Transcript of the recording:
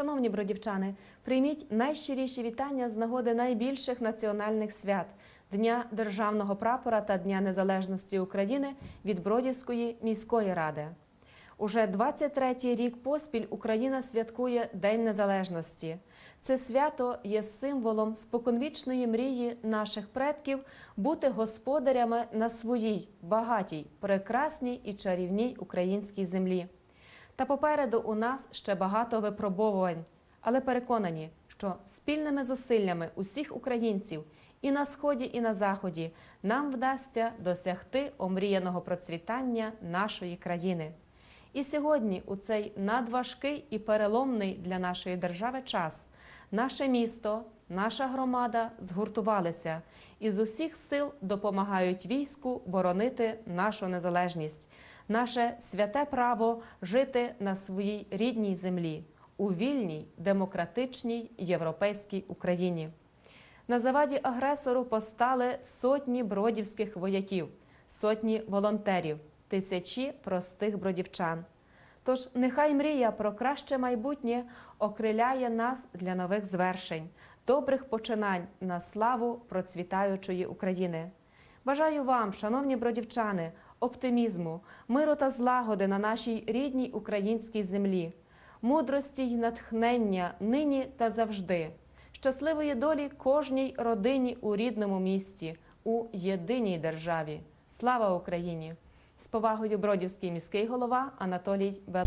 Шановні бродівчани, прийміть найщиріші вітання з нагоди найбільших національних свят Дня Державного прапора та Дня Незалежності України від Бродівської міської ради. Уже 23-й рік поспіль Україна святкує День Незалежності. Це свято є символом споконвічної мрії наших предків бути господарями на своїй багатій, прекрасній і чарівній українській землі. Та попереду у нас ще багато випробовувань, але переконані, що спільними зусиллями усіх українців і на сході, і на заході нам вдасться досягти омріяного процвітання нашої країни. І сьогодні, у цей надважкий і переломний для нашої держави час, наше місто, наша громада згуртувалися і з усіх сил допомагають війську боронити нашу незалежність, наше святе право жити на своїй рідній землі у вільній, демократичній європейській Україні. На заваді агресору постали сотні бродівських вояків, сотні волонтерів, тисячі простих бродівчан. Тож нехай мрія про краще майбутнє окриляє нас для нових звершень, добрих починань на славу процвітаючої України. Бажаю вам, шановні бродівчани, оптимізму, миру та злагоди на нашій рідній українській землі, мудрості й натхнення нині та завжди, щасливої долі кожній родині у рідному місті, у єдиній державі. Слава Україні! З повагою Бродівський міський голова Анатолій Бел.